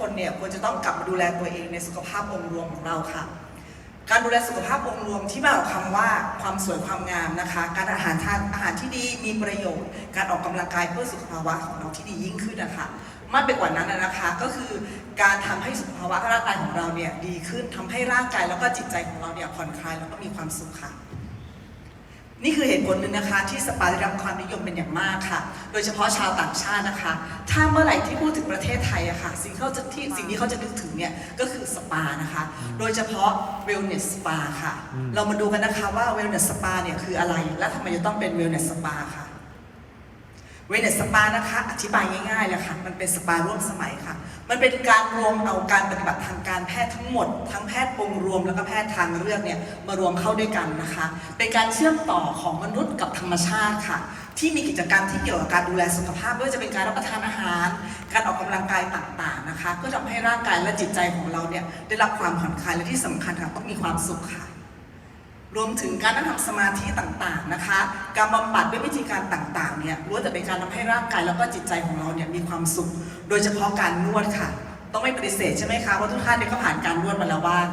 คนเนี่ยควรจะต้องกลับมาดูแลตัวเองในสุขภาพองค์รวมของเราค่ะ การดูแลสุขภาพองค์รวมที่มาจากคำว่าความสวยความงามนะคะ การอาหารทานอาหารที่ดีมีประโยชน์ การออกกำลังกายเพื่อสุขภาวะของเราที่ดียิ่งขึ้นนะคะมากไปกว่านั้นนะนะคะก็คือการทำให้สุขภาวะร่างกายของเราเนี่ยดีขึ้นทำให้ร่างกายแล้วก็จิตใจของเราเนี่ยผ่อนคลายแล้วก็มีความสุขค่ะ นี่คือเหตุผลหนึ่งนะคะ ที่สปาได้รับความนิยมเป็นอย่างมากค่ะ โดยเฉพาะชาวต่างชาตินะคะ ถ้าเมื่อไหร่ที่พูดถึงประเทศไทยอะค่ะ สิ่งที่เขาจะที่สิ่งที่เขาจะนึกถึงเนี่ยก็คือสปานะคะ โดยเฉพาะ wellness spa ค่ะ เรามาดูกันนะคะว่า wellness spa เนี่ยคืออะไร และทำไมจะต้องเป็น wellness spa ค่ะ เวเนสสปานะคะ อธิบายง่ายๆเลยค่ะ มันเป็นสปาร่วมสมัยค่ะ มันเป็นการรวมเอาการปฏิบัติทางการแพทย์ทั้งหมด ทั้งแพทย์องค์รวมแล้วก็แพทย์ทางเลือกเนี่ยมารวมเข้าด้วยกันนะคะ เป็นการเชื่อมต่อของมนุษย์กับธรรมชาติค่ะ ที่มีกิจกรรมที่เกี่ยวกับการดูแลสุขภาพไม่ว่าจะเป็นการรับประทานอาหาร การออกกำลังกายต่างๆนะคะเพื่อทำให้ร่างกายและจิตใจของเราเนี่ยได้รับความผ่อนคลายและที่สำคัญค่ะต้องมีความสุขค่ะ รวมถึงการนั่งทำสมาธิต่างๆนะคะ การบำบัดด้วยวิธีการต่างๆเนี่ยล้วนแต่เป็นการทำให้ร่างกายแล้วก็จิตใจของเราเนี่ยมีความสุข โดยเฉพาะการนวดค่ะ ต้องไม่ปฏิเสธใช่ไหมคะว่าะทุกท่านเนี่ยก็ผ่านการนวดมาแล้วบ้าง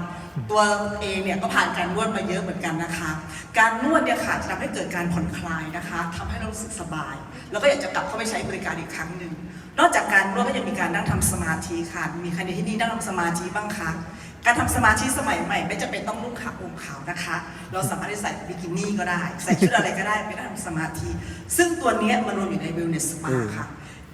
ตัวเองเนี่ยก็ผ่านการนวดมาเยอะเหมือนกันนะคะ การนวดเนี่ยค่ะจะทำให้เกิดการผ่อนคลายนะคะทำให้เรารู้สึกสบาย แล้วก็อยากจะกลับเข้าไปใช้บริการอีกครั้งหนึ่งนอกจากการนวดก็ยังมีการนั่งทำสมาธิค่ะ มีใครในที่นี่นั่งทำสมาธิบ้างคะ การทำสมาธิสมัยใหม่ ไม่จำเป็นต้องนุ่งขาวห่มขาวนะคะ เราสามารถที่ใส่บิกินี่ก็ได้ ใส่ชุดอะไรก็ได้ไปนั่งทำสมาธิ ซึ่งตัวเนี้ยมันรวมอยู่ใน wellness spa ค่ะ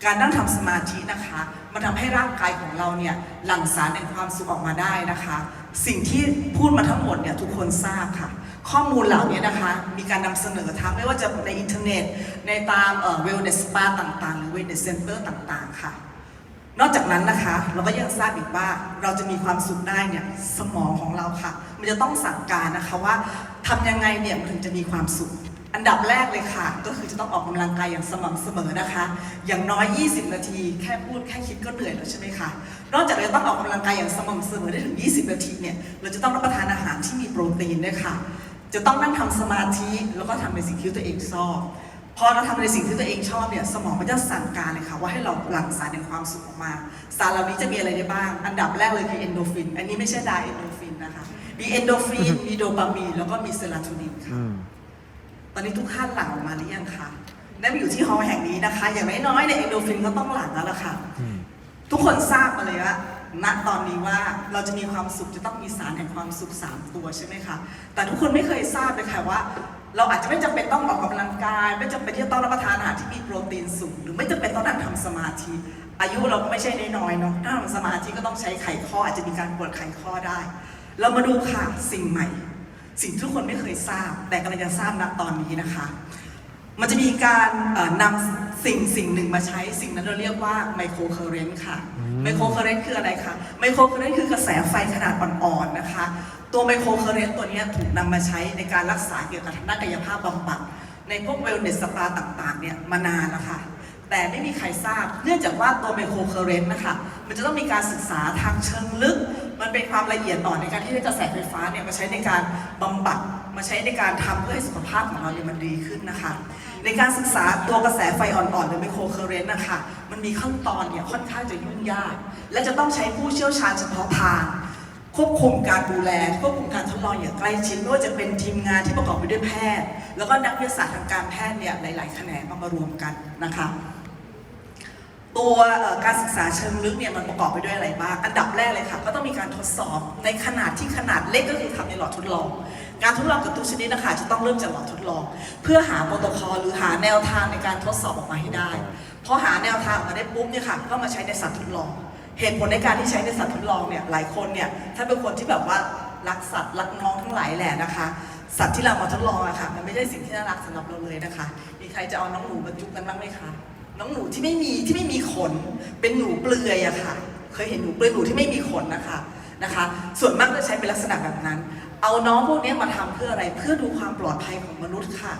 การนั่งทำสมาธินะคะ มันทำให้ร่างกายของเราเนี่ยหลั่งสารแห่งความสุขออกมาได้นะคะ สิ่งที่พูดมาทั้งหมดเนี่ยทุกคนทราบค่ะ ข้อมูลเหล่านี้นะคะ มีการนำเสนอทั้งไม่ว่าจะในอินเทอร์เน็ต ในตามเอ่อ wellness spa ต่างๆ หรือ wellness center ต่างๆ ค่ะ นอกจากนั้นนะคะ เราก็ยังทราบอีกว่าเราจะมีความสุขได้เนี่ยสมองของเราค่ะ มันจะต้องสั่งการนะคะว่าทำยังไงเนี่ยมันถึงจะมีความสุข อันดับแรกเลยค่ะ ก็คือจะต้องออกกำลังกายอย่างสม่ำเสมอนะคะ อย่างน้อย 20 นาที แค่พูดแค่คิดก็เหนื่อยแล้วใช่ไหมคะนอกจากเราจะต้องออกกำลังกายอย่างสม่ำเสมอได้ถึง 20 นาทีเนี่ยเราจะต้องรับประทานอาหารที่มีโปรตีนด้วยค่ะ จะต้องนั่งทำสมาธิแล้วก็ทำในสิ่งที่ตัวเองชอบ พอเราทำในสิ่งที่ตัวเองชอบเนี่ยสมองมันจะสั่งการเลยค่ะว่าให้เราหลั่งสารแห่งความสุขออกมา สารเหล่านี้จะมีอะไรได้บ้าง อันดับแรกเลยคือเอนโดฟิน อันนี้ไม่ใช่ไดเอนโดฟินนะคะมีเอนโดฟินมีโดปามีนแล้วก็มีเซโรโทนินค่ะอืมตอนนี้ทุกท่านหลั่งออกมาหรือยังคะได้มาอยู่ที่ฮอลล์แห่งนี้นะคะ อย่างน้อยๆเนี่ยเอนโดฟินก็ต้องหลั่งแล้วล่ะค่ะอืมทุกคนทราบมาเลยว่าณตอนนี้ว่าเราจะมีความสุขจะต้องมีสารแห่งความสุขสามตัวใช่ไหมคะ แต่ทุกคนไม่เคยทราบเลยค่ะว่า เราอาจจะไม่จำเป็นต้องออกกำลังกาย ไม่จำเป็นที่จะต้องรับประทานอาหารที่มีโปรตีนสูง หรือไม่จำเป็นต้องนั่งทำสมาธิ อายุเราก็ไม่ใช่น้อยๆเนาะถ้าทำสมาธิก็ต้องใช้ไขข้ออาจจะมีการปวดไขข้อได้ เรามาดูค่ะสิ่งใหม่ สิ่งที่ทุกคนไม่เคยทราบ แต่กำลังจะทราบณตอนนี้นะคะ มันจะมีการเอ่อนำสิ่งสิ่งหนึ่งมาใช้สิ่งนั้นเราเรียกว่าไมโครเคอร์เรนต์ค่ะอืมไมโครเคอร์เรนต์คืออะไรคะไมโครเคอร์เรนต์คือกระแสไฟขนาดอ่อนๆนะคะ ตัวไมโครเคอร์เรนต์ตัวเนี้ยถูกนำมาใช้ในการรักษาเกี่ยวกับทางด้านกายภาพบำบัดในพวกเวลเนสสปาต่างๆเนี่ยมานานแล้วค่ะแต่ไม่มีใครทราบ เนื่องจากว่าตัวไมโครเคอร์เรนต์นะคะ มันจะต้องมีการศึกษาทางเชิงลึก มันเป็นความละเอียดอ่อนในการที่จะกระแสไฟฟ้าเนี่ยมาใช้ในการบำบัดมาใช้ในการทำเพื่อให้สุขภาพของเราเนี่ยมันดีขึ้นนะคะ ในการศึกษาตัวกระแสไฟอ่อนๆหรือไมโครเคอร์เรนต์นะคะมันมีขั้นตอนเนี่ยค่อนข้างจะยุ่งยาก และจะต้องใช้ผู้เชี่ยวชาญเฉพาะทางควบคุมการดูแลควบคุมการทดลองอย่างใกล้ชิดไม่ว่าจะเป็นทีมงานที่ประกอบไปด้วยแพทย์ แล้วก็นักวิทยาศาสตร์ทางการแพทย์เนี่ยหลาย ๆ แขนงมามารวมกันนะคะ ตัวการศึกษาเชิงลึกเนี่ยมันประกอบไปด้วยอะไรบ้าง อันดับแรกเลยค่ะ ก็ต้องมีการทดสอบในขนาดที่ขนาดเล็กก็คือทำในหลอดทดลอง การทดลองกับทุกชนิดนะคะจะต้องเริ่มจากหลอดทดลอง เพื่อหาโปรโตคอลหรือหาแนวทางในการทดสอบออกมาให้ได้พอหาแนวทางออกมาได้ปุ๊บเนี่ยค่ะก็มาใช้ในสัตว์ทดลอง เหตุผลในการที่ใช้ในสัตว์ทดลองเนี่ยหลายคนเนี่ยถ้าเป็นคนที่แบบว่ารักสัตว์รักน้องทั้งหลายแหละนะคะสัตว์ที่เรามาทดลองอะค่ะมันไม่ใช่สิ่งที่น่ารักสำหรับเราเลยนะคะ มีใครจะเอาน้องหนูมาจุกันบ้างไหมคะ น้องหนูที่ไม่มีที่ไม่มีขน เป็นหนูเปลือยอะค่ะ เคยเห็นหนูเปลือยหนูที่ไม่มีขนนะคะนะคะ ส่วนมากจะใช้เป็นลักษณะแบบนั้น เอาน้องพวกนี้มาทำเพื่ออะไรเพื่อดูความปลอดภัยของมนุษย์ค่ะ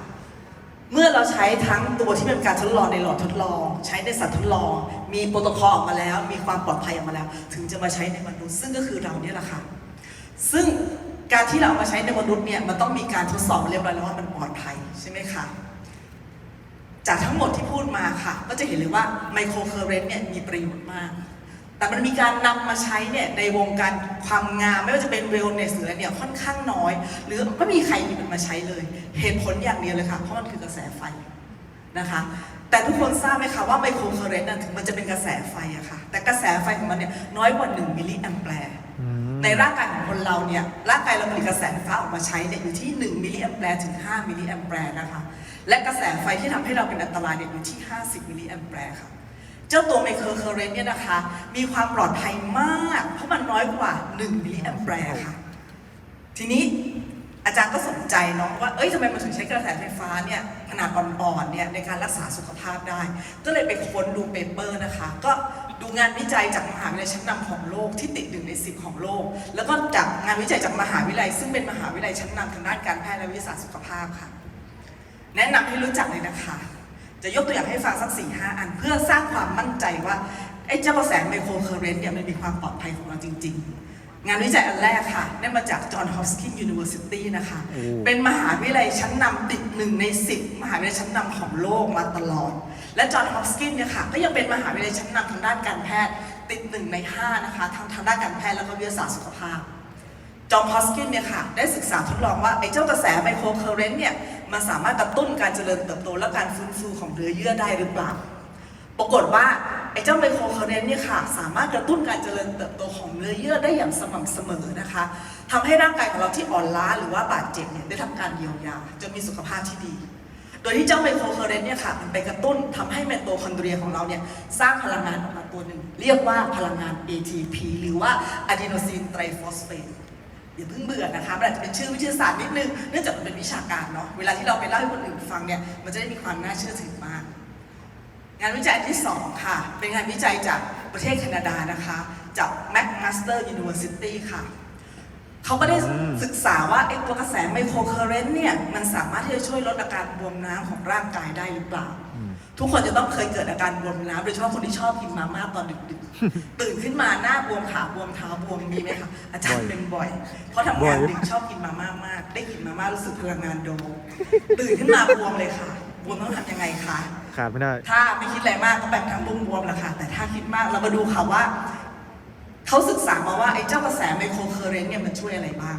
เมื่อเราใช้ทั้งตัวที่เป็นการทดลองในหลอดทดลอง ใช้ในสัตว์ทดลอง มีโปรโตคอลออกมาแล้ว มีความปลอดภัยออกมาแล้ว ถึงจะมาใช้ในมนุษย์ ซึ่งก็คือเราเนี่ยแหละค่ะ ซึ่งการที่เราเอามาใช้ในมนุษย์เนี่ยมันต้องมีการทดสอบเรียบร้อยแล้วว่ามันปลอดภัยใช่ไหมคะ จากทั้งหมดที่พูดมาค่ะ ก็จะเห็นเลยว่าไมโครเคอร์เรนต์เนี่ยมีประโยชน์มาก แต่มันมีการนำมาใช้เนี่ยในวงการความงาม ไม่ว่าจะเป็นเวลเนสหรืออะไรเนี่ยค่อนข้างน้อย หรือไม่มีใครหยิบมันมาใช้เลย เหตุผลอย่างเดียวเลยค่ะ เพราะมันคือกระแสไฟนะคะแต่ทุกคนทราบไหมคะว่าไมโครเคอร์เรนต์ถึงมันจะเป็นกระแสไฟอะค่ะ แต่กระแสไฟของมันเนี่ยน้อยกว่า 1 มิลลิแอมแปร์อืมในร่างกายของคนเราเนี่ยร่างกายเราผลิตกระแสไฟฟ้าออกมาใช้เนี่ยอยู่ที่ 1 มิลลิแอมแปร์ถึง 5 มิลลิแอมแปร์นะคะ และกระแสไฟที่ทำให้เราเป็นอันตรายเนี่ยอยู่ที่ 50 มิลลิแอมแปร์ค่ะ เจ้าตัวไมโครเคอร์เรนต์เนี่ยนะคะ มีความปลอดภัยมาก เพราะมันน้อยกว่า 1 มิลลิแอมแปร์ค่ะ ทีนี้อาจารย์ก็สนใจเนาะว่า เอ้ยทำไมมันถึงใช้กระแสไฟฟ้าเนี่ยขนาดอ่อนๆเนี่ยในการรักษาสุขภาพได้ ก็เลยไปค้นดูเปเปอร์นะคะ ก็ดูงานวิจัยจากมหาวิทยาลัยชั้นนำของโลกที่ติดหนึ่งในสิบของโลก แล้วก็จากงานวิจัยจากมหาวิทยาลัย ซึ่งเป็นมหาวิทยาลัยชั้นนำทางด้านการแพทย์และวิทยาศาสตร์สุขภาพค่ะ แนะนำให้รู้จักเลยนะคะ จะยกตัวอย่างให้ฟังสักสี่ห้าอันเพื่อสร้างความมั่นใจว่าไอ้เจ้ากระแสไมโครเคอร์เรนต์เนี่ยมันมีความปลอดภัยของเราจริง ๆ งานวิจัยอันแรกค่ะ ได้มาจาก John Hopkins University นะคะโอ้เป็นมหาวิทยาลัยชั้นนำติดหนึ่งในสิบมหาวิทยาลัยชั้นนำของโลกมาตลอด และจอห์นฮอปกินส์เนี่ยค่ะก็ยังเป็นมหาวิทยาลัยชั้นนำทางด้านการแพทย์ติดหนึ่งในห้านะคะทางทางด้านการแพทย์แล้วก็วิทยาศาสตร์สุขภาพจอห์นฮอปกินส์เนี่ยค่ะได้ศึกษาทดลองว่าไอ้เจ้ากระแสไมโครเคอร์เรนต์เนี่ย มันสามารถกระตุ้นการเจริญเติบโตและการฟื้นฟูของเนื้อเยื่อได้หรือเปล่า ปรากฏว่าไอ้เจ้าไมโครคอร์เรนต์เนี่ยค่ะ สามารถกระตุ้นการเจริญเติบโตของเนื้อเยื่อได้อย่างสม่ำเสมอนะคะทำให้ร่างกายของเราที่อ่อนล้าหรือว่าบาดเจ็บเนี่ยได้ทำการเยียวยาจนมีสุขภาพที่ดี โดยที่เจ้าไมโครเคอร์เรนต์เนี่ยค่ะมันไปกระตุ้นทำให้ไมโตคอนเดรียของเราเนี่ยสร้างพลังงานออกมาตัวหนึ่งเรียกว่าพลังงาน ATP หรือว่าอะดีโนซินไตรฟอสเฟต อย่าเพิ่งเบื่อนะคะมันอาจจะเป็นชื่อวิทยาศาสตร์นิดนึง เนื่องจากมันเป็นวิชาการเนาะ เวลาที่เราไปเล่าให้คนอื่นฟังเนี่ย มันจะได้มีความน่าเชื่อถือมาก งานวิจัยที่ 2 ค่ะ เป็นงานวิจัยจากประเทศแคนาดานะคะ จาก McMaster University ค่ะ เขาก็ได้อืมศึกษาว่าไอ้ตัวกระแสไมโครเคอร์เรนต์เนี่ย มันสามารถที่จะช่วยลดอาการบวมน้ำของร่างกายได้หรือเปล่าอืม ทุกคนจะต้องเคยเกิดอาการบวมน้ำโดยเฉพาะคนที่ชอบกินมาม่าตอนดึกๆ ตื่นขึ้นมาหน้าบวมขาบวมเท้าบวมมีไหมคะอาจารย์เป็นบ่อย เพราะทำงานดึกชอบกินมาม่ามาก ได้กินมาม่ารู้สึกพลังงานโดตื่นขึ้นมาบวมเลยค่ะ บวมต้องทำยังไงคะขาดไม่ได้ ถ้าไม่คิดอะไรมากก็แบบทั้งบวมบวมๆแหละค่ะ แต่ถ้าคิดมากเรามาดูค่ะว่าเขาศึกษามาว่าไอ้เจ้ากระแสไมโครเคอร์เรนต์เนี่ยมันช่วยอะไรบ้าง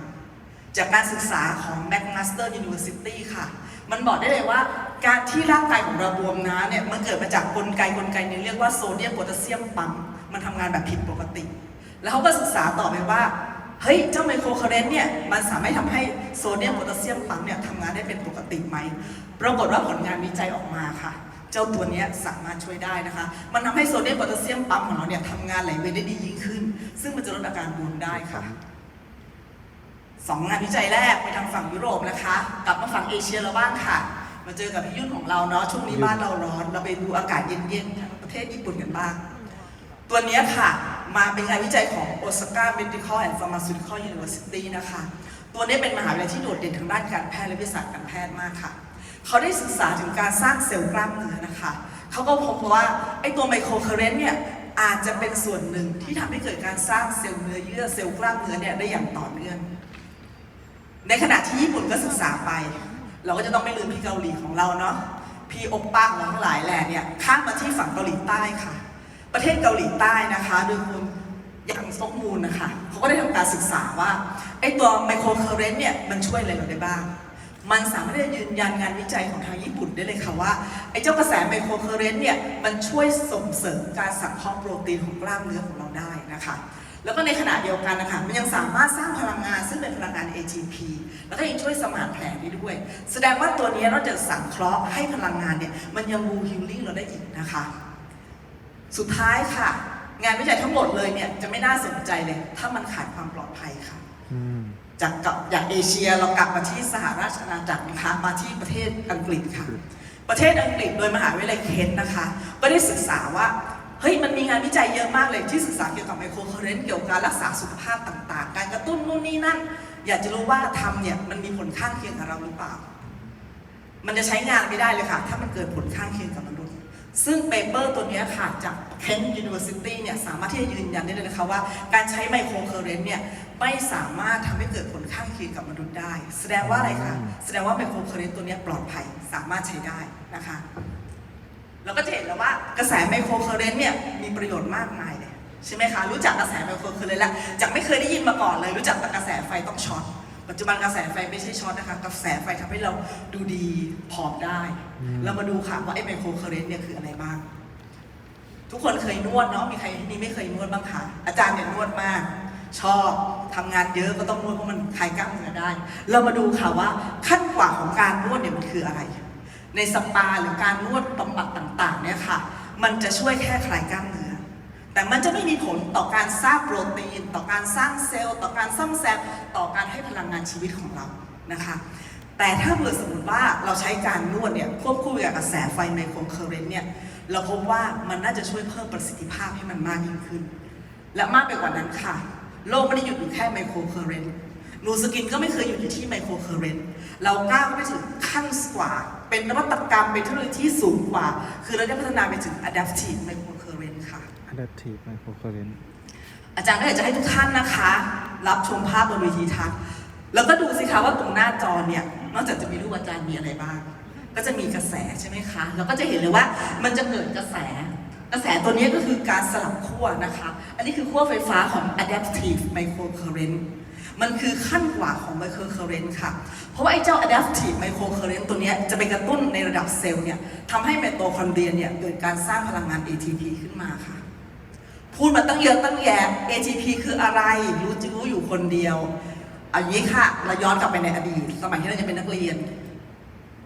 จากการศึกษาของ McMaster University ค่ะ มันบอกได้เลยว่า การที่ร่างกายของเราบวมน้ำเนี่ยมันเกิดมาจากกลไกกลไกหนึงเรียกว่าโซเดียมโพแทสเซียมปั๊มมันทำงานแบบผิดปกติ แล้วเขาก็ศึกษาต่อไปว่าเฮ้ยเจ้าไมโครเคอร์เรนต์เนี่ยมันสามารถทำให้โซเดียมโพแทสเซียมปั๊มเนี่ยทำงานได้เป็นปกติไหมปรากฏว่าผลงานวิจัยออกมาค่ะ เจ้าตัวนี้สามารถช่วยได้นะคะ มันทำให้โซเดียมโพแทสเซียมปั๊มของเราเนี่ยทำงานไหลเวียนได้ดียิ่งขึ้น ซึ่งมันจะลดอาการบวมได้ค่ะสองงานวิจัยแรกไปทางฝั่งยุโรปนะคะ กลับมาฝั่งเอเชียเราบ้างค่ะ มาเจอกับพี่ยุ่นของเราเนาะช่วงนี้บ้านเราร้อนเราไปดูอากาศเย็นๆทางประเทศญี่ปุ่นกันบ้าง ตัวเนี้ยค่ะ มาเป็นงานวิจัยของ Osaka Medical and Pharmaceutical University นะคะ ตัวนี้เป็นมหาวิทยาลัยที่โดดเด่นทางด้านการแพทย์และวิทยาศาสตร์การแพทย์มากค่ะ เขาได้ศึกษาถึงการสร้างเซลล์กล้ามเนื้อนะคะ เขาก็พบว่าไอ้ตัวไมโครเคอร์เรนต์เนี่ยอาจจะเป็นส่วนหนึ่งที่ทำให้เกิดการสร้างเซลล์เนื้อเยื่อเซลล์กล้ามเนื้อเนี่ยได้อย่างต่อเนื่อง ในขณะที่ญี่ปุ่นก็ศึกษาไป เราก็จะต้องไม่ลืมพี่เกาหลีของเราเนาะพี่โอปป้าของเราทั้งหลายแหล่เนี่ยข้ามมาที่ฝั่งเกาหลีใต้ค่ะ ประเทศเกาหลีใต้นะคะโดยคุณยังซกมูลนะคะเขาก็ได้ทำการศึกษาว่าไอ้ตัวไมโครเคอร์เรนต์เนี่ยมันช่วยอะไรเราได้บ้าง มันสามารถที่จะยืนยันงานวิจัยของทางญี่ปุ่นได้เลยค่ะว่าไอ้เจ้ากระแสไมโครเคอร์เรนต์เนี่ยมันช่วยส่งเสริมการสังเคราะห์โปรตีนของกล้ามเนื้อของเราได้นะคะ แล้วก็ในขณะเดียวกันนะคะมันยังสามารถสร้างพลังงานซึ่งเป็นพลังงาน ATP แล้วก็ยังช่วยสมานแผลได้ด้วย แสดงว่าตัวนี้นอกจากสังเคราะห์ให้พลังงานเนี่ยมันยังบูฮิลลิ่งเราได้อีกนะคะ สุดท้ายค่ะ งานวิจัยทั้งหมดเลยเนี่ยจะไม่น่าสนใจเลย ถ้ามันขาดความปลอดภัยค่ะอืมจากกับอย่างเอเชียเรากลับมาที่สหราชอาณาจักรนะคะมาที่ประเทศอังกฤษค่ะ ประเทศอังกฤษโดยมหาวิทยาลัยเคนต์นะคะ ก็ได้ศึกษาว่า เฮ้ยมันมีงานวิจัยเยอะมากเลยที่ศึกษาเกี่ยวกับไมโครเคอร์เรนต์เกี่ยวกับการรักษาสุขภาพต่างๆ การกระตุ้นนู่นนี่นั่น อยากจะรู้ว่าทำเนี่ยมันมีผลข้างเคียงกับเราหรือเปล่า มันจะใช้งานไม่ได้เลยค่ะ ถ้ามันเกิดผลข้างเคียงกับมนุษย์ ซึ่งเปเปอร์ตัวนี้ค่ะจาก Kent University เนี่ยสามารถที่จะยืนยันได้เลยนะคะว่า การใช้ไมโครเคอร์เรนต์เนี่ยไม่สามารถทำให้เกิดผลข้างเคียงกับมนุษย์ได้ แสดงว่าอะไรคะแสดงว่าไมโครเคอร์เรนต์ตัวนี้ปลอดภัยสามารถใช้ได้นะคะ เราก็จะเห็นแล้วว่ากระแสไมโครเคอร์เรนต์เนี่ยมีประโยชน์มากมายเลยใช่ไหมคะ รู้จักกระแสไมโครเคอร์เรนต์แล้วจากไม่เคยได้ยินมาก่อนเลย รู้จักแต่กระแสไฟต้องช็อตปัจจุบันกระแสไฟไม่ใช่ช็อตนะคะ กระแสไฟทำให้เราดูดีผอมได้อืมเรามาดูค่ะว่าไอ้ไมโครเคอร์เรนต์เนี่ยคืออะไรบ้าง ทุกคนเคยนวดเนาะมีใครที่นี่ไม่เคยนวดบ้างคะอาจารย์เนี่ยนวดมาก ชอบทำงานเยอะก็ต้องนวดเพราะมันคลายกล้ามเนื้อได้ เรามาดูค่ะว่าขั้นกว่าของการนวดเนี่ยมันคืออะไร ในสปาหรือการนวดบำบัดต่างๆเนี่ยค่ะ มันจะช่วยแค่คลายกล้ามเนื้อ แต่มันจะไม่มีผลต่อการสร้างโปรตีน ต่อการสร้างเซลล์ ต่อการซ่อมแซมต่อการให้พลังงานชีวิตของเรานะคะ แต่ถ้าเผื่อสมมติว่าเราใช้การนวดเนี่ยควบคู่กับกระแสไฟไมโครเคอร์เรนต์เนี่ยเราพบว่ามันน่าจะช่วยเพิ่มประสิทธิภาพให้มันมากยิ่งขึ้น และมากไปกว่านั้นค่ะ โลกไม่ได้หยุดอยู่แค่ไมโครเคอร์เรนต์นูสกินก็ไม่เคยหยุดอยู่ที่ไมโครเคอร์เรนต์เราก้าวไปถึงขั้นกว่า เป็นนวัตกรรม เป็นเทคโนโลยีที่สูงกว่า คือเราได้พัฒนาไปถึง adaptive microcurrent ค่ะ adaptive microcurrent อาจารย์ก็อยากจะให้ทุกท่านนะคะ รับชมภาพบนเวทีทัศน์แล้วก็ดูสิคะว่าตรงหน้าจอเนี่ย นอกจากจะมีรูปอาจารย์มีอะไรบ้าง ก็จะมีกระแสใช่ไหมคะ แล้วก็จะเห็นเลยว่ามันจะเกิดกระแส กระแสตัวนี้ก็คือการสลับขั้วนะคะ อันนี้คือขั้วไฟฟ้าของ adaptive microcurrent มันคือขั้นกว่าของ microcurrent ค่ะ เพราะว่าไอ้เจ้า adaptive microcurrent ตัวนี้จะไปกระตุ้นในระดับเซลล์เนี่ยทำให้ไมโตคอนเดรียเนี่ยเกิดการสร้างพลังงาน ATP ขึ้นมาค่ะ พูดมาตั้งเยอะตั้งแยะ ATP คืออะไร รู้จิรู้อยู่คนเดียวอาอย่างนี้ค่ะเราย้อนกลับไปในอดีต สมัยที่เรายังเป็นนักเรียน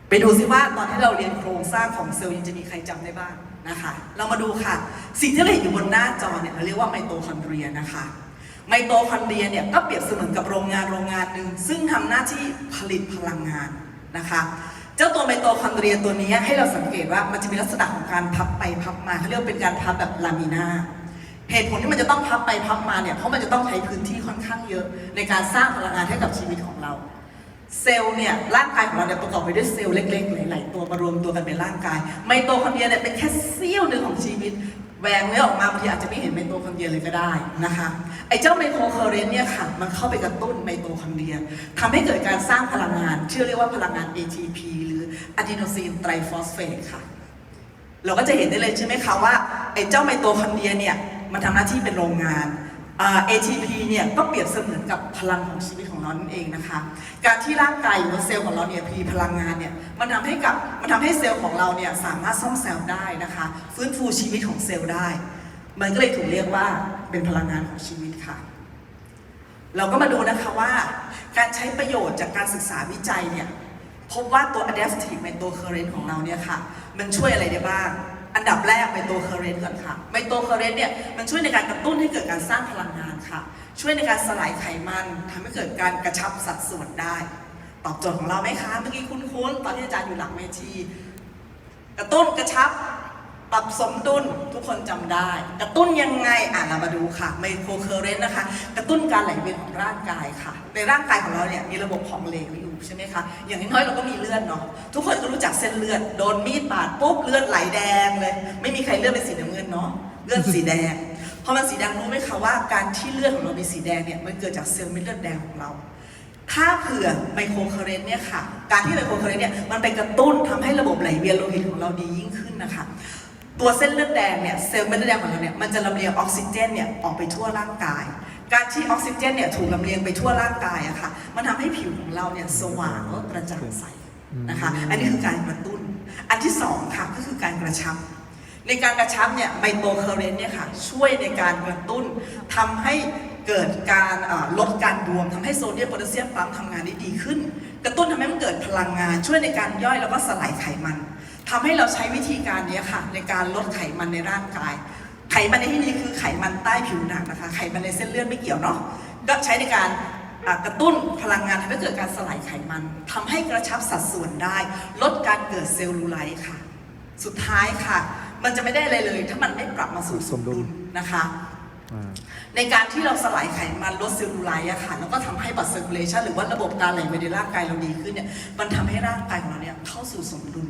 ไปดูซิว่าตอนที่เราเรียนโครงสร้างของเซลล์ยังจะมีใครจำได้บ้างนะคะ เรามาดูค่ะ สิ่งที่เราเห็นอยู่บนหน้าจอเนี่ยเราเรียกว่าไมโตคอนเดรียนะคะ ไมโตคอนเดรียเนี่ยก็เปรียบเสมือนกับโรงงานโรงงานหนึ่งซึ่งทำหน้าที่ผลิตพลังงานนะคะเจ้าตัวไมโตคอนเดรียตัวนี้ให้เราสังเกตว่ามันจะมีลักษณะของการพับไปพับมาเขาเรียกเป็นการพับแบบลามินาเหตุผลที่มันจะต้องพับไปพับมาเนี่ยเพราะมันจะต้องใช้พื้นที่ค่อนข้างเยอะ ในการสร้างพลังงานให้กับชีวิตของเรา เซลล์เนี่ยร่างกายของเราเนี่ยประกอบไปด้วยเซลล์เล็กๆหลายๆตัวมารวมตัวกันเป็นร่างกายไมโตคอนเดรียเนี่ยเป็นแค่เสี้ยวหนึ่งของชีวิต แหวงเนื้อออกมาบางทีอาจจะไม่เห็นไมโตคอนเดรียเลยก็ได้นะคะ ไอ้เจ้าไมโครเคอร์เรนต์เนี่ยค่ะ มันเข้าไปกระตุ้นไมโตคอนเดรียทำให้เกิดการสร้างพลังงาน ชื่อเรียกว่าพลังงาน ATP หรืออะดีโนซีนไตรฟอสเฟตค่ะ เราก็จะเห็นได้เลยใช่ไหมคะว่าไอ้เจ้าไมโตคอนเดรียเนี่ย มันทำหน้าที่เป็นโรงงาน ATP เนี่ยก็เปรียบเสมือนกับพลังของชีวิตของเรานั่นเองนะคะ การที่ร่างกายหรือเซลล์ของเราเนี่ยมีพลังงานเนี่ยมันทำให้กับมันทำให้เซลล์ของเราเนี่ยสามารถซ่อมแซมได้นะคะ ฟื้นฟูชีวิตของเซลล์ได้ มันก็เลยถูกเรียกว่าเป็นพลังงานของชีวิตค่ะ เราก็มาดูนะคะว่า การใช้ประโยชน์จากการศึกษาวิจัยเนี่ยพบว่าตัว adaptive microcurrent ของเราเนี่ยค่ะ มันช่วยอะไรได้บ้าง อันดับแรก microcurrent ก่อนค่ะ microcurrent เนี่ยมันช่วยในการกระตุ้นให้เกิดการสร้างพลังงานค่ะ ช่วยในการสลายไขมันทำให้เกิดการกระชับสัดส่วนได้ ตอบโจทย์ของเราไหมคะเมื่อกี้คุ้นๆตอนที่อาจารย์อยู่หลังเวทีกระตุ้นกระชับปรับสมดุลทุกคนจำได้ กระตุ้นยังไงอะเรามาดูค่ะไมโครเคอร์เรนต์นะคะ กระตุ้นการไหลเวียนของร่างกายค่ะ ในร่างกายของเราเนี่ยมีระบบของเหลวอยู่ ใช่ไหมคะ อย่างน้อยๆเราก็มีเลือดเนาะ ทุกคนก็รู้จักเส้นเลือด โดนมีดบาดปุ๊บเลือดไหลแดงเลย ไม่มีใครเลือดเป็นสีน้ำเงินเนาะ เลือดสีแดง พอมันสีแดงรู้ไหมคะว่าการที่เลือดของเรามีสีแดงเนี่ยมันเกิดจากเซลล์เม็ดเลือดแดงของเรา ถ้าเผื่อไมโครเคอร์เรนต์เนี่ยค่ะ การที่ไมโครเคอร์เรนต์เนี่ยมันไปกระตุ้นทำให้ระบบไหลเวียนโลหิตของเราดียิ่งขึ้นนะคะตัวเส้นเลือดแดงเนี่ยเซลล์เม็ดเลือดแดงของเราเนี่ยมันจะลำเลียงออกซิเจนเนี่ยออกไปทั่วร่างกาย การที่ออกซิเจนเนี่ยถูกลำเลียงไปทั่วร่างกายอะค่ะมันทำให้ผิวของเราเนี่ยสว่างแล้วกระจ่างใสนะคะอันนี้คือการกระตุ้น อันที่สองค่ะก็คือการกระชับ ในการกระชับเนี่ยไมโตเคอร์เรนต์เนี่ยค่ะช่วยในการกระตุ้นทำให้เกิดการเอ่อลดการบวมทำให้โซเดียมโพแทสเซียมปั๊มทำงานได้ดีขึ้น กระตุ้นทำให้มันเกิดพลังงาน ช่วยในการย่อยแล้วก็สลายไขมันทำให้เราใช้วิธีการเนี้ยค่ะในการลดไขมันในร่างกาย ไขมันในที่นี้คือไขมันใต้ผิวหนังนะคะ ไขมันในเส้นเลือดไม่เกี่ยวเนาะ ก็ใช้ในการอะกระตุ้นพลังงานทำให้เกิดการสลายไขมันทำให้กระชับสัดส่วนได้ ลดการเกิดเซลลูไลท์ค่ะ สุดท้ายค่ะ มันจะไม่ได้อะไรเลย ถ้ามันไม่ปรับมาสู่สมดุลนะคะอ่าในการที่เราสลายไขมันลดเซลลูไลท์อะค่ะแล้วก็ทำให้บัตเซอร์คูลเลชันหรือว่าระบบการไหลเวียนในร่างกายเราดีขึ้นเนี่ยมันทำให้ร่างกายของเราเนี่ยเข้าสู่สมดุล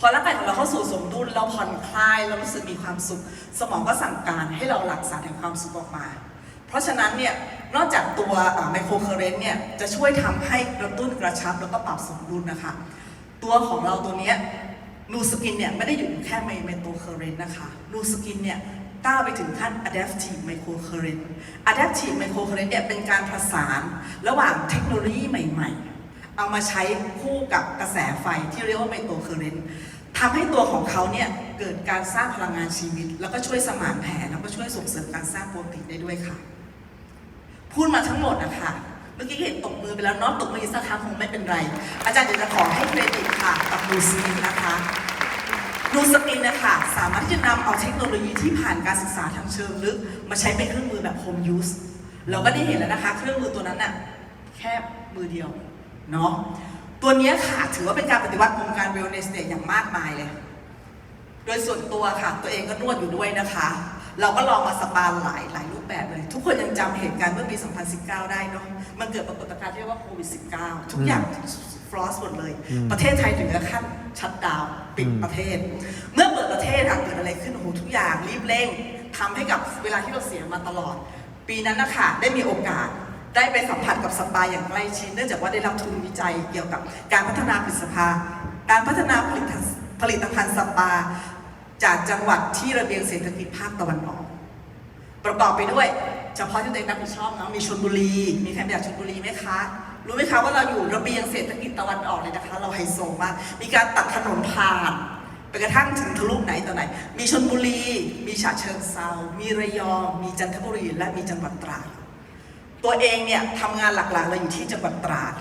พอร่างกายของเราเข้าสู่สมดุลเราผ่อนคลายเรารู้สึกมีความสุข สมองก็สั่งการให้เราหลั่งสารแห่งความสุขออกมา เพราะฉะนั้นเนี่ยนอกจากตัวไมโครเคอเรนต์เนี่ยจะช่วยทำให้กระตุ้นกระชับแล้วก็ปรับสมดุลนะคะ ตัวของเราตัวเนี้ยนูสกินเนี่ยไม่ได้อยู่แค่ไมไมโตเคอเรนต์นะคะนูสกินเนี่ยก้าวไปถึงขั้น adaptive microcurrent adaptive microcurrent เนี่ยเป็นการผสานระหว่างเทคโนโลยีใหม่ ๆ เอามาใช้คู่กับกระแสไฟที่เรียกว่า microcurrent ทำให้ตัวของเขาเนี่ยเกิดการสร้างพลังงานชีวิต แล้วก็ช่วยสมานแผลแล้วก็ช่วยส่งเสริมการสร้างโปรตีนได้ด้วยค่ะ พูดมาทั้งหมดนะคะเมื่อกี้เห็นตกมือไปแล้วเน้องตกมืออีกสักครั้งคงไม่เป็นไร อาจารย์เดี๋ยวจะขอให้เครดิตค่ะกับดูซีนะคะดูสกินนะคะสามารถที่จะนำเอาเทคโนโลยีที่ผ่านการศึกษาทางเชิงลึก มาใช้เป็นเครื่องมือแบบ home use เราก็ได้เห็นแล้วนะคะ เครื่องมือตัวนั้นน่ะแค่มือเดียวเนาะ ตัวเนี้ยค่ะ ถือว่าเป็นการปฏิวัติวงการ wellness เนี่ยอย่างมากมายเลย โดยส่วนตัวค่ะ ตัวเองก็นวดอยู่ด้วยนะคะ เราก็ลองมาสปาหลายหลายรูปแบบเลย ทุกคนยังจำเหตุการณ์เมื่อปี 2019 ได้เนาะมันเกิดปรากฏการณ์ที่เรียกว่าโควิด -19 ทุกอย่างฟลอสหมดเลยอืมประเทศไทยถึงกับขั้นชัดดาวน์ปิดอืมประเทศ เมื่อเปิดประเทศค่ะเกิดอะไรขึ้นโอ้โหทุกอย่างรีบเร่งทำให้กับเวลาที่เราเสียมาตลอด ปีนั้นนะคะได้มีโอกาส ได้ไปสัมผัสกับสปาอย่างใกล้ชิดเนื่องจากว่าได้รับทุนวิจัยเกี่ยวกับการพัฒนาผลิตภัณฑ์การพัฒนาผลิตผลิตภัณฑ์สปา จากจังหวัดที่ระเบียงเศรษฐกิจภาคตะวันออก ประกอบไปด้วยเฉพาะที่ตัวเองรับผิดชอบนะมีชลบุรี มีใครไปจากชลบุรีไหมคะ รู้ไหมคะว่าเราอยู่ระเบียงเศรษฐกิจตะวันออกเลยนะคะ เราไฮโซมากมีการตัดถนนผ่านไปกระทั่งถึงทะลุไหนต่อไหน มีชลบุรี มีฉะเชิงเซามีระยอง มีจันทบุรี และมีจังหวัดตราด ตัวเองเนี่ยทำงานหลักๆเราอยู่ที่จังหวัดตราด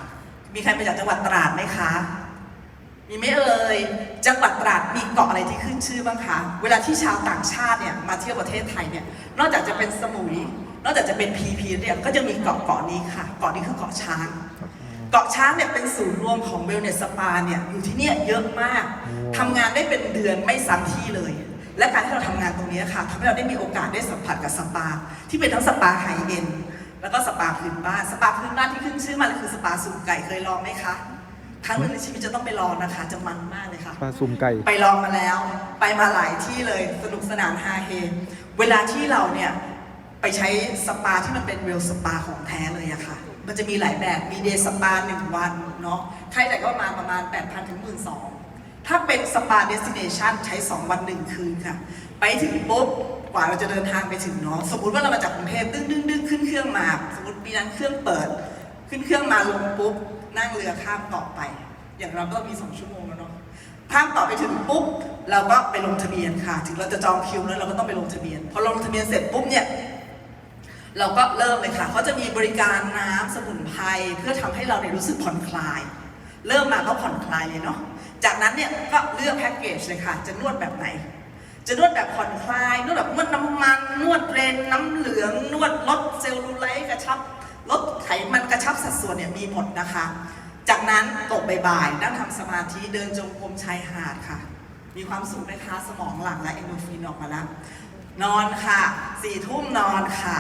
มีใครไปจากจังหวัดตราดไหมคะ มีไหมเอ่ย จังหวัดตราดมีเกาะอะไรที่ขึ้นชื่อบ้างคะ เวลาที่ชาวต่างชาติเนี่ยมาเที่ยวประเทศไทยเนี่ย นอกจากจะเป็นสมุย นอกจากจะเป็นพีพีเนี่ย ก็จะมีเกาะเกาะนี้ค่ะ เกาะนี้คือเกาะช้าง เกาะช้างเนี่ยเป็นศูนย์รวมของเวลเนสสปาเนี่ยอยู่ที่เนี่ยเยอะมากโอ้ทำงานได้เป็นเดือนไม่ซ้ำที่เลยและการที่เราทำงานตรงนี้ค่ะทำให้เราได้มีโอกาสได้สัมผัสกับสปา ที่เป็นทั้งสปาไฮเอ็น แล้วก็สปาพื้นบ้านสปาพื้นบ้านที่ขึ้นชื่อมาเลยคือสปาสูงไก่เคยลองไหมคะครั้งหนึ่งในชีวิตจะต้องไปลองนะคะ จะมันมากเลยค่ะ ปลาซุ่มไก่ ไปลองมาแล้ว ไปมาหลายที่เลยสนุกสนานฮาเฮเวลาที่เราเนี่ยไปใช้สปาที่มันเป็นเวลสปาของแท้เลยอะค่ะ มันจะมีหลายแบบมีเดย์สปาหนึ่งวันเนาะใครแต่ก็มาประมาณ 8,000 ถึง 12,000ถ้าเป็นสปาเดสติเนชันใช้ 2 วันหนึ่งคืนค่ะ ไปถึงปุ๊บ กว่าเราจะเดินทางไปถึงเนาะสมมติว่าเรามาจากกรุงเทพดึ้งดึ้งดึ้งขึ้นเครื่องมา สมมติปีนั้นเครื่องเปิด ขึ้นเครื่องมาลงปุ๊บนั่งเรือข้ามเกาะไป อย่างเราก็มีสองชั่วโมงแล้วเนาะข้ามต่อไปถึงปุ๊บเราก็ไปลงทะเบียนค่ะ ถึงเราจะจองคิวแล้วเราก็ต้องไปลงทะเบียน พอลงทะเบียนเสร็จปุ๊บเนี่ยเราก็เริ่มเลยค่ะเขาจะมีบริการน้ำสมุนไพรเพื่อทำให้เราเนี่ยรู้สึกผ่อนคลาย เริ่มมาก็ผ่อนคลายเลยเนาะจากนั้นเนี่ยก็เลือกแพ็กเกจเลยค่ะ จะนวดแบบไหน จะนวดแบบผ่อนคลาย นวดแบบนวดน้ำมัน นวดเรนน้ำเหลือง นวดลดเซลลูไลท์กระชับ ลดไขมันกระชับสัดส่วนเนี่ยมีหมดนะคะ จากนั้นตกบ่ายๆนั่งทำสมาธิเดินจงกรมชายหาดค่ะ มีความสุขไหมคะสมองหลังและเอนโดฟินออกมาแล้ว นอนค่ะสี่ทุ่มนอนค่ะ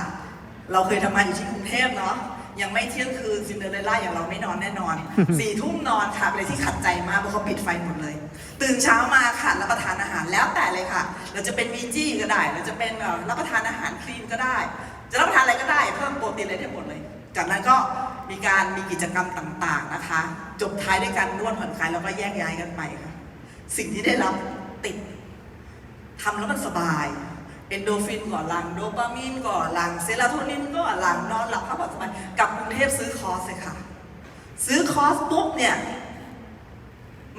เราเคยทำงานอยู่ที่กรุงเทพเนาะ ยังไม่เที่ยงคืนซินเดอเรลล่าอย่างเราไม่นอนแน่นอนสี่ทุ่มนอนค่ะเป็นอะไรที่ขัดใจมากเพราะเขาปิดไฟหมดเลย ตื่นเช้ามาค่ะรับประทานอาหารแล้วแต่เลยค่ะ เราจะเป็นวีจี้ก็ได้เราจะเป็นเอ่อรับประทานอาหารคลีนก็ได้ จะรับประทานอะไรก็ได้เพิ่มโปรตีนอะไรได้หมดเลย จากนั้นก็มีการมีกิจกรรมต่างๆนะคะ จบท้ายด้วยการนวดผ่อนคลายแล้วก็แยกย้ายกันไปค่ะ สิ่งที่ได้รับติดทำแล้วมันสบาย เอนโดรฟินก่อนหลังโดปามีนก่อนหลังเซโรโทนินก็หลังนอนหลับพักผ่อนสบายกลับกรุงเทพซื้อคอร์สเลยค่ะ ซื้อคอร์สปุ๊บเนี่ย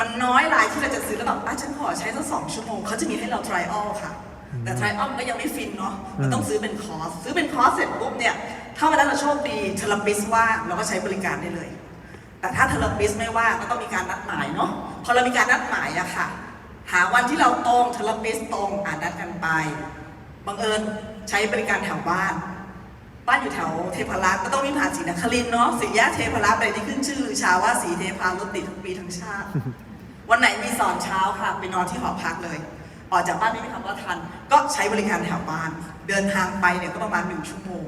มันน้อยรายที่เราจะซื้อแล้วแบบอะฉันขอใช้สักสองชั่วโมงเขาจะมีให้เรา trial ค่ะ แต่ trial มันก็ยังไม่ฟินเนาะมันต้องซื้อเป็นคอร์สซื้อเป็นคอร์สเสร็จปุ๊บเนี่ย ถ้าวันนั้นเราโชคดีเทเลปิสว่างเราก็ใช้บริการได้เลย แต่ถ้าเทเลปิสไม่ว่างก็ต้องมีการนัดหมายเนาะพอเรามีการนัดหมายอะค่ะ หาวันที่เราตรงเทเลปิสตรงอ่านนัดกันไป บังเอิญใช้บริการแถวบ้าน บ้านอยู่แถวเทพารักษ์ก็ต้องมีผ่านศรีนครินเนาะสีแยกเทพารักษ์อะไรที่ขึ้นชื่อชาว่าสีเทพารถติดทั้งปีทั้งชาติ วันไหนมีสอนเช้าค่ะไปนอนที่หอพักเลย ออกจากบ้านไม่มีคำว่าทัน ก็ใช้บริการแถวบ้าน เดินทางไปเนี่ยก็ประมาณหนึ่งชั่วโมง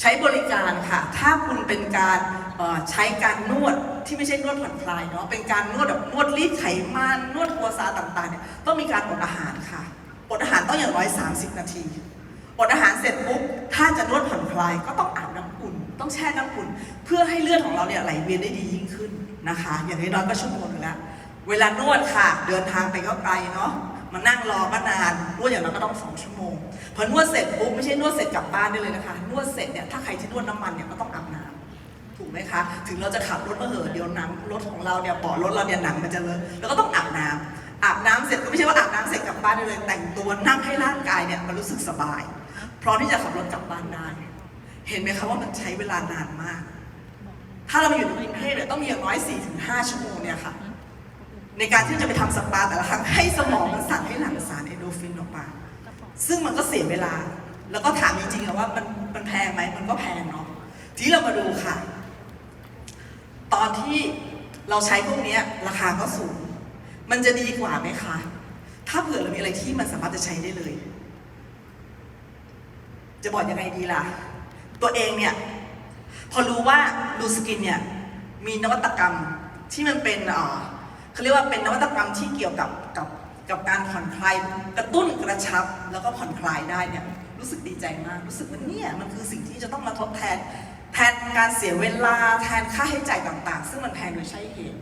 ใช้บริการค่ะ ถ้าคุณเป็นการออใช้การนวดที่ไม่ใช่นวดผ่อนคลายเนาะเป็นการนวดแบบนวดรีดไขมันนวดหัวซาต่างๆเนี่ยต้องมีการอดอาหารค่ะ อดอาหารต้องอย่างน้อย 30 นาทีอดอาหารเสร็จปุ๊บถ้าจะนวดผ่อนคลายก็ต้องอาบน้ำอุ่น ต้องแช่น้ำอุ่น เพื่อให้เลือดของเราเนี่ยไหลเวียนได้ดียิ่งขึ้นนะคะ อย่างน้อยๆก็ชั่วโมงนึงแล้วเวลานวดค่ะ เดินทางไปก็ไกลเนาะมานั่งรอก็นานนวดอย่างน้อยก็ต้องสองชั่วโมงพอนวดเสร็จปุ๊บไม่ใช่นวดเสร็จกลับบ้านได้เลยนะคะ นวดเสร็จเนี่ยถ้าใครที่นวดน้ำมันเนี่ยก็ต้องอาบน้ำถูกไหมคะ ถึงเราจะขับรถมาเหอะเดี๋ยวหนังรถของเราเนี่ยเบาะรถเราเนี่ยหนังมันจะเลอะแล้วก็ต้องอาบน้ำ อาบน้ำเสร็จก็ไม่ใช่ว่าอาบน้ำเสร็จกลับบ้านได้เลย แต่งตัวนั่งให้ร่างกายเนี่ยมันรู้สึกสบาย พร้อมที่จะขับรถกลับบ้านได้ เห็นไหมคะว่ามันใช้เวลานานมาก ถ้าเราอยู่ในกรุงเทพเนี่ยต้องมีอย่างน้อย 4-5 ชั่วโมงเนี่ยค่ะ ในการที่จะไปทำสปาแต่ละครั้งให้สมองมันสั่งให้หลั่งสารเอนโดฟินออกมา ซึ่งมันก็เสียเวลา แล้วก็ถามจริงๆอะว่ามันมันแพงไหมมันก็แพงเนาะ ทีเรามาดูค่ะ ตอนที่เราใช้พวกนี้ราคาก็สูง มันจะดีกว่าไหมคะ ถ้าเผื่อเรามีอะไรที่มันสามารถจะใช้ได้เลย จะบอกยังไงดีล่ะ ตัวเองเนี่ย พอรู้ว่าดูสกินเนี่ย มีนวัตกรรมที่มันเป็นอ่อเขาเรียกว่าเป็นนวัตกรรมที่เกี่ยวกับกับกับการผ่อนคลายกระตุ้นกระชับ แล้วก็ผ่อนคลายได้เนี่ย รู้สึกดีใจมาก รู้สึกว่าเนี่ยมันคือสิ่งที่จะต้องมาทดแทน แทนการเสียเวลาแทนค่าใช้จ่ายต่าง ๆ ซึ่งมันแพงโดยใช่เหตุ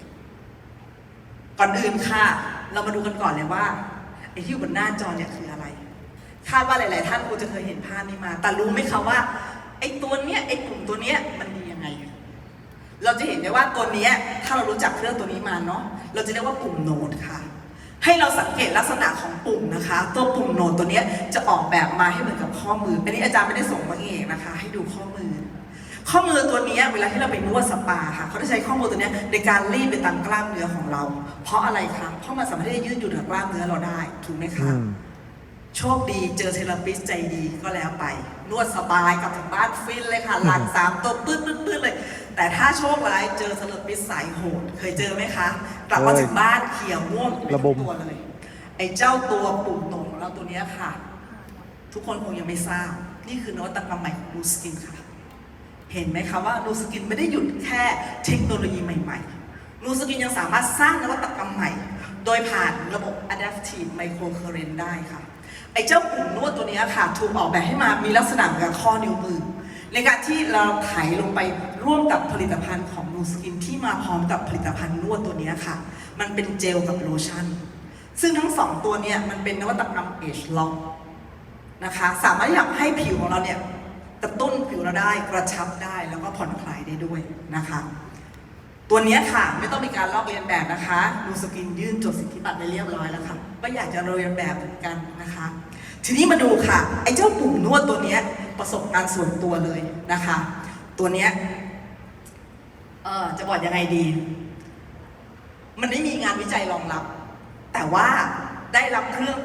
ก่อนอื่นค่ะ เรามาดูกันก่อนเลยว่าไอ้ที่อยู่บนหน้าจอเนี่ยคืออะไร คาดว่าหลาย ๆ ท่านคงจะเคยเห็นภาพนี้มา แต่รู้ไหมคะว่าไอ้ตัวเนี้ยไอ้กลุ่มตัวเนี้ยมันดียังไง เราจะเห็นได้ว่าตัวเนี้ยถ้าเรารู้จักเครื่องตัวนี้มาเนาะ เราจะเรียกว่าปุ่มโน้ตค่ะ ให้เราสังเกตลักษณะของปุ่มนะคะ ตัวปุ่มโน้ตตัวเนี้ยจะออกแบบมาให้เหมือนกับข้อมือ อันนี้อาจารย์ไม่ได้ส่งมาเองนะคะ ให้ดูข้อมือ ข้อมือตัวเนี้ยเวลาที่เราไปนวดสปาค่ะเขาจะใช้ข้อมือตัวเนี้ยในการรีดไปตามกล้ามเนื้อของเรา เพราะอะไรคะเพราะมันสามารถที่จะยืดหยุ่นกับกล้ามเนื้อเราได้ถูกไหมอืคะมโชคดีเจอเทเลปิสใจดีก็แล้วไป นวดสบายกลับถึงบ้านฟินเลยค่ะหลังสามตัวปื้ดปื้ดปื้ดเลย แต่ถ้าโชคร้ายเจอเทเลปิสสายโหดเคยเจอไหมคะกลับมาถึงบ้านเขียวม่วงไประบทั้มงตัวเลยไอ้เจ้าตัวปุ่มโหนงของเราตัวเนี้ยค่ะ ทุกคนคงยังไม่ทราบ นี่คือนวัตกรรมใหม่ของดูสกินค่ะ เห็นไหมคะว่านูสกินไม่ได้หยุดแค่เทคโนโลยีใหม่ๆนูสกินยังสามารถสร้างนวัตกรรมใหม่ โดยผ่านระบบ Adaptive Microcurrent ได้ค่ะไอ้เจ้าปุ่มนวดตัวนี้ค่ะถูกออกแบบให้มามีลักษณะเหมือนกับข้อนิ้วมือ ในการที่เราไถลงไปร่วมกับผลิตภัณฑ์ของนูสกินที่มาพร้อมกับผลิตภัณฑ์นวดตัวนี้ค่ะ มันเป็นเจลกับโลชั่น ซึ่งทั้งสองตัวเนี่ยมันเป็นนวัตกรรม Age Lock นะคะ สามารถที่ทำให้ผิวของเราเนี่ย กระตุ้นผิวเราได้กระชับได้แล้วก็ผ่อนคลายได้ด้วยนะคะ ตัวนี้ค่ะไม่ต้องมีการลอกเลียนแบบนะคะดูสกินยื่นจดสิทธิบัตรไปเรียบร้อยแล้วค่ะก็อยากจะเรียนแบบเหมือนกันนะคะ ทีนี้มาดูค่ะไอ้เจ้าปุ่มนวดตัวนี้ประสบการณ์ส่วนตัวเลยนะคะ ตัวนี้เออจะบอกยังไงดี มันไม่มีงานวิจัยรองรับ แต่ว่าได้รับเครื่อง